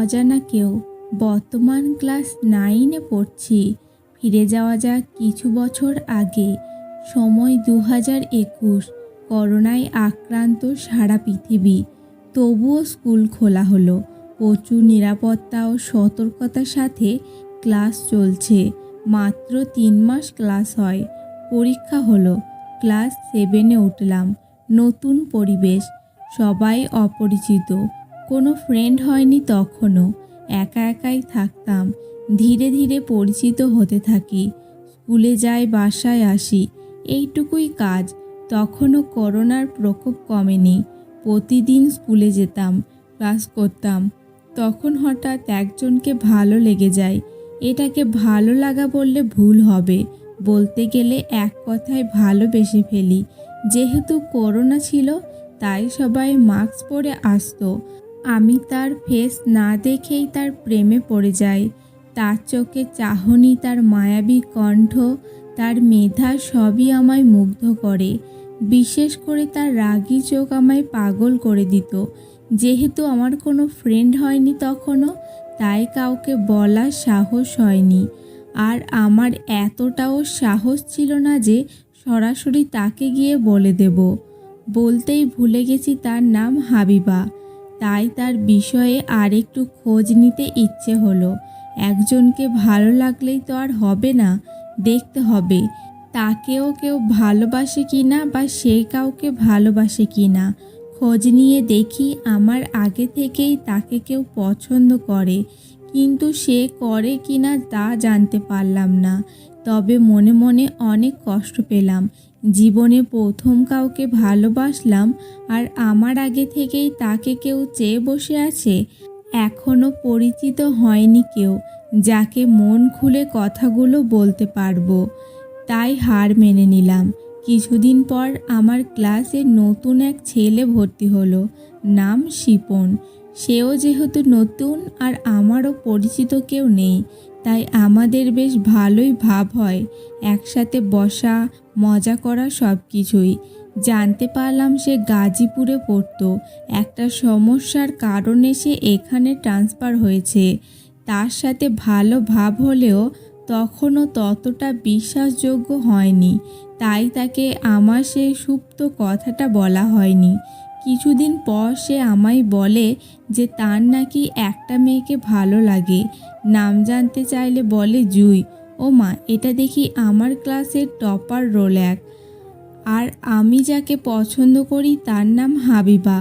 অজানা কেউ। বর্তমান ক্লাস নাইনে পড়ছি। ফিরে যাওয়া যাক কিছু বছর আগে। সময় দু হাজার একুশ। করোনায় আক্রান্ত সারা পৃথিবী। তবুও স্কুল খোলা হলো। প্রচুর নিরাপত্তা ও সতর্কতার সাথে ক্লাস চলছে। মাত্র তিন মাস ক্লাস হয়। পরীক্ষা হলো। ক্লাস সেভেনে উঠলাম। নতুন পরিবেশ। সবাই অপরিচিত। কোনো ফ্রেন্ড হয়নি তখনও। একা একাই থাকতাম। ধীরে ধীরে পরিচিত হতে থাকি। স্কুলে যাই, বাসায় আসি। এইটুকুই কাজ। তখনও করোনার প্রকোপ কমেনি। প্রতিদিন স্কুলে যেতাম, ক্লাস করতাম। তখন হঠাৎ একজনকে ভালো লেগে যায়। এটাকে ভালো লাগা বললে ভুল হবে। বলতে গেলে এক কথায় ভালোবেসে ফেলি। যেহেতু করোনা ছিল, তাই সবাই মাস্ক পরে আসতো। আমি তার ফেস না দেখেই তার প্রেমে পড়ে যাই। তার চোখে চাহনি, তার মায়াবী কণ্ঠ, তার মেধা সবই আমায় মুগ্ধ করে। বিশেষ করে তার রাগী চোখ আমায় পাগল করে দিত। যেহেতু আমার কোনো ফ্রেন্ড হয়নি তখনও, তাই কাউকে বলার সাহস হয়নি। আর আমার এতটাও সাহস ছিল না যে সরাসরি তাকে গিয়ে বলে দেব। বলতেই ভুলে গেছি তার নাম হাবিবা। তাই তার বিষয়ে আরেকটু খোঁজ নিতে ইচ্ছে হলো। একজনকে ভালো লাগলেই তো আর হবে না, দেখতে হবে। তাকেও কেউ ভালোবাসে কি না বা সে কাউকে ভালোবাসে কি না খোঁজ নিয়ে দেখি আমার আগে থেকেই তাকে কেউ পছন্দ করে, কিন্তু সে করে কি না তা জানতে পারলাম না। তবে মনে মনে অনেক কষ্ট পেলাম। জীবনে প্রথম কাউকে ভালোবাসলাম আর আমার আগে থেকেই তাকে কেউ চেয়ে বসে আছে এখনও পরিচিত হয়নি কেউ, যাকে মন খুলে কথাগুলো বলতে পারব। তাই হার মেনে নিলাম। কিছুদিন পর আমার ক্লাসে নতুন এক ছেলে ভর্তি হলো, নাম শিপন। সেও যেহেতু নতুন আর আমারও পরিচিত কেউ নেই তাই আমাদের বেশ ভালোই ভাব হয়। একসাথে বসা, মজা করা সব কিছুই জানতে পারলাম সে গাজীপুরে পড়তো। একটা সমস্যার কারণে সে এখানে ট্রান্সফার হয়েছে। তার সাথে ভালো ভাব হলেও তখনও ততটা বিশ্বাসযোগ্য হয়নি। তাই তাকে আমার সেই সুপ্ত কথাটা বলা হয়নি। কিছুদিন পর সে আমায় বলে যে তার নাকি একটা মেয়েকে ভালো লাগে। নাম জানতে চাইলে বলে জুই। ও মা, এটা দেখি আমার ক্লাসের টপার রোল এক আর আমি যাকে পছন্দ করি তার নাম হাবিবা,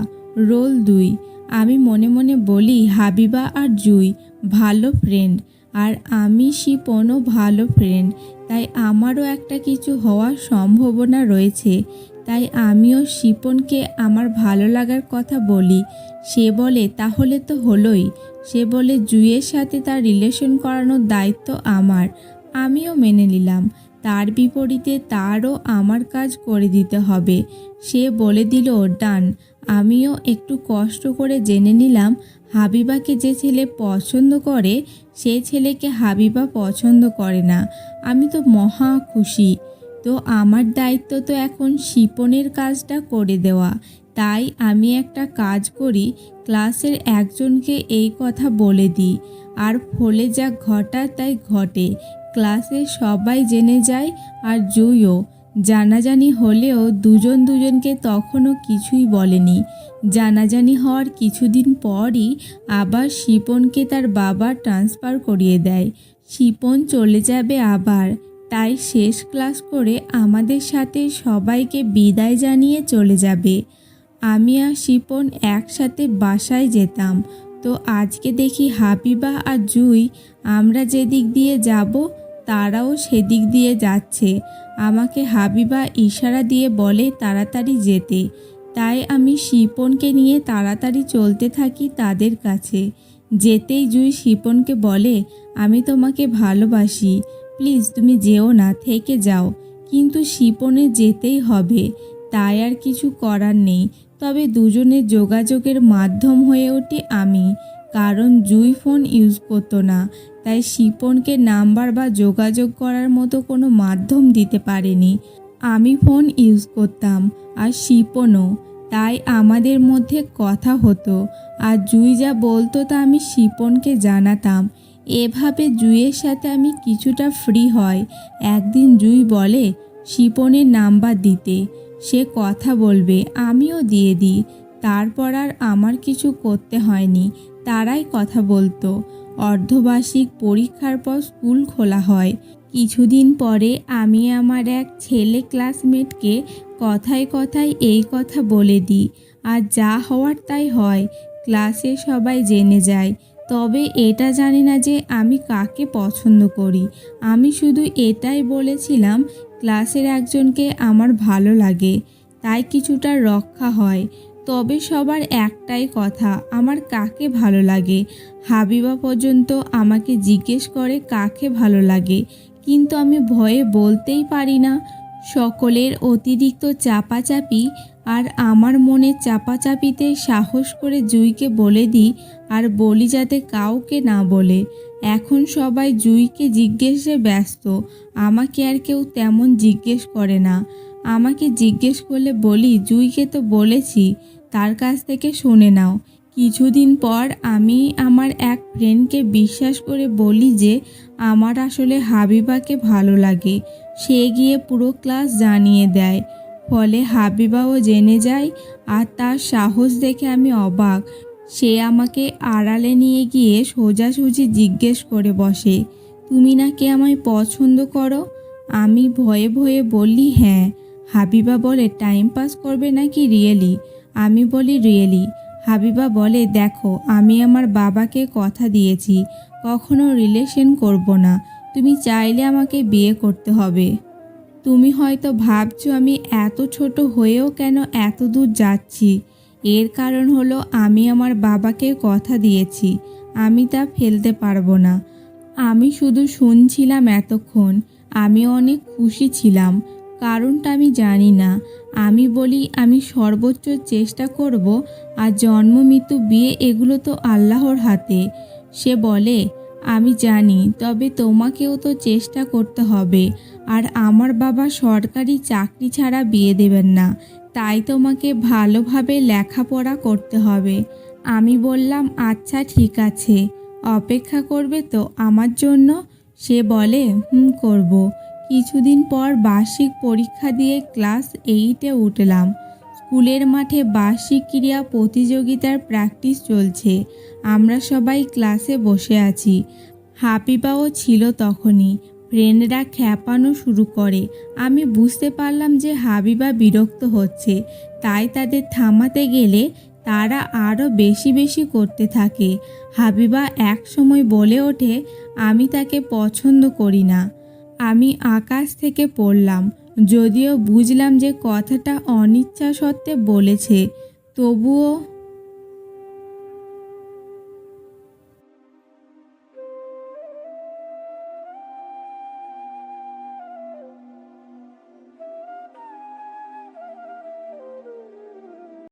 রোল দুই। আমি মনে মনে বলি হাবিবা আর জুই, ভালো ফ্রেন্ড আর আমি শিপনও ভালো ফ্রেন্ড তাই আমারও একটা কিছু হওয়ার সম্ভাবনা রয়েছে। তাই আমিও শিপনকে আমার ভালো লাগার কথা বলি। সে বলে, তাহলে তো হলোই। সে বলে জুয়ের সাথে তার রিলেশন করানোর দায়িত্ব আমার। আমিও মেনে নিলাম। তার বিপরীতে তারও আমার কাজ করে দিতে হবে। সে বলে দিল, ডান। আমিও একটু কষ্ট করে জেনে নিলাম, হাবিবাকে যে ছেলে পছন্দ করে সে ছেলেকে হাবিবা পছন্দ করে না। আমি তো মহা খুশি। তো আমার দায়িত্ব তো এখন শিপনের কাজটা করে দেওয়া। তাই আমি একটা কাজ করি, ক্লাসের একজনকে এই কথা বলে দিই। আর ফলে যা ঘটা তাই ঘটে। ক্লাসে সবাই জেনে যায় আর জুইও। জানাজানি হলেও দুজন দুজনকে তখনও কিছুই বলেনি। জানাজানি হওয়ার কিছুদিন পরই আবার শিপনকে তার বাবা ট্রান্সফার করিয়ে দেয়। শিপন চলে যাবে আবার। তাই শেষ ক্লাস করে আমাদের সাথে সবাইকে বিদায় জানিয়ে চলে যাবে। আমি আর শিপন একসাথে বাসায় যেতাম। তো আজকে দেখি হাবিবা আর জুই, আমরা যেদিক দিয়ে যাব তারাও সেদিক দিয়ে যাচ্ছে। আমাকে হাবিবা ইশারা দিয়ে বলে তাড়াতাড়ি যেতে। তাই আমি শিপনকে নিয়ে তাড়াতাড়ি চলতে থাকি তাদের কাছে। যেতেই জুই শিপনকে বলে, আমি তোমাকে ভালোবাসি। প্লিজ তুমি যেও না, থেকে যাও। কিন্তু শিপনে যেতেই হবে। তাই আর কিছু করার নেই। তবে দুজনের যোগাযোগের মাধ্যম হয়ে ওঠে আমি। কারণ জুই ফোন ইউজ করতো না। তাই শিপনকে নাম্বার বা যোগাযোগ করার মতো কোনো মাধ্যম দিতে পারেনি। আমি ফোন ইউজ করতাম, আর শিপনও। তাই আমাদের মধ্যে কথা হতো, আর জুই যা বলতো তা আমি শিপনকে জানাতাম। এভাবে জুইয়ের সাথে আমি কিছুটা ফ্রি হয়। একদিন জুই বলে, শিপনের নাম্বার দিতে। সে কথা বলবে, আমিও দিয়ে দিই। তারপর আর আমার কিছু করতে হয়নি। তারাই কথা বলতো। অর্ধবার্ষিক পরীক্ষার পর স্কুল খোলা হয়। কিছুদিন পরে আমি আমার এক ছেলে ক্লাসমেটকে কথায় কথায় এই কথা বলে দিই, আর যা হওয়ার তাই হয়, ক্লাসে সবাই জেনে যায়। তবে এটা জানি না যে আমি কাকে পছন্দ করি। আমি শুধু এটাই বলেছিলাম, ক্লাসের একজনকে আমার ভালো লাগে। তাই কিছুটা রক্ষা হয়। তবে সবার একটাই কথা, আমার কাকে ভালো লাগে? হাবিবা পর্যন্ত আমাকে জিজ্ঞেস করে কাকে ভালো লাগে, কিন্তু আমি ভয়ে বলতেই পারি না। সকলের অতিরিক্ত চাপাচাপি আর আমার মনে চাপাচাপিতে সাহস করে জুইকে বলে দিই আর বলি যাতে কাউকে না বলে। এখন সবাই জুইকে জিজ্ঞেসে ব্যস্ত, আমাকে আর কেউ তেমন জিজ্ঞেস করে না। আমাকে জিজ্ঞেস করলে বলি, জুইকে তো বলেছি, তার কাছ থেকে শুনে নাও। কিছুদিন পর আমি আমার এক ফ্রেন্ডকে বিশ্বাস করে বলি যে, আমার আসলে হাবিবাকে ভালো লাগে। সে গিয়ে পুরো ক্লাস জানিয়ে দেয়। ফলে হাবিবাও জেনে যায় আর তার সাহস দেখে আমি অবাক। সে আমাকে আড়ালে নিয়ে গিয়ে সোজাসুজি জিজ্ঞেস করে বসে, তুমি নাকি আমায় পছন্দ করো? আমি ভয়ে ভয়ে বলি হ্যাঁ। হাবিবা বলে টাইম পাস করবে নাকি রিয়েলি? আমি বলি, রিয়েলি। হাবিবা বলে, দেখো, আমি আমার বাবাকে কথা দিয়েছি, কখনো রিলেশন করব না। তুমি চাইলে আমাকে বিয়ে করতে হবে। তুমি হয়তো ভাবছ আমি এত ছোট হয়েও কেন এত দূর যাচ্ছি। এর কারণ হলো আমি আমার বাবাকে কথা দিয়েছি, আমি তা ফেলতে পারব না। আমি শুধু শুনছিলাম এতক্ষণ আমি অনেক খুশি ছিলাম। কারণটা আমি জানি না। আমি বলি, আমি সর্বোচ্চ চেষ্টা করব আর জন্ম, মৃত্যু, বিয়ে এগুলো তো আল্লাহর হাতে। সে বলে, আমি জানি, তবে তোমাকেও তো চেষ্টা করতে হবে। আর আমার বাবা সরকারি চাকরি ছাড়া বিয়ে দেবেন না। তাই তোমাকে ভালোভাবে লেখাপড়া করতে হবে। আমি বললাম আচ্ছা ঠিক আছে। অপেক্ষা করবে তো আমার জন্য? সে বলে, হুম, করব। কিছুদিন পর বার্ষিক পরীক্ষা দিয়ে ক্লাস এইটে উঠলাম। স্কুলের মাঠে বার্ষিক ক্রীড়া প্রতিযোগিতার প্র্যাকটিস চলছে। আমরা সবাই ক্লাসে বসে আছি। হাপিবাও ছিল তখনই। ফ্রেন্ডরা খ্যাপানো শুরু করে। আমি বুঝতে পারলাম যে হাবিবা বিরক্ত হচ্ছে। তাই তাদের থামাতে গেলে তারা আরও বেশি বেশি করতে থাকে। হাবিবা এক সময় বলে ওঠে, আমি তাকে পছন্দ করি না। আমি আকাশ থেকে পড়লাম। যদিও বুঝলাম যে কথাটা অনিচ্ছা সত্ত্বে বলেছে তবুও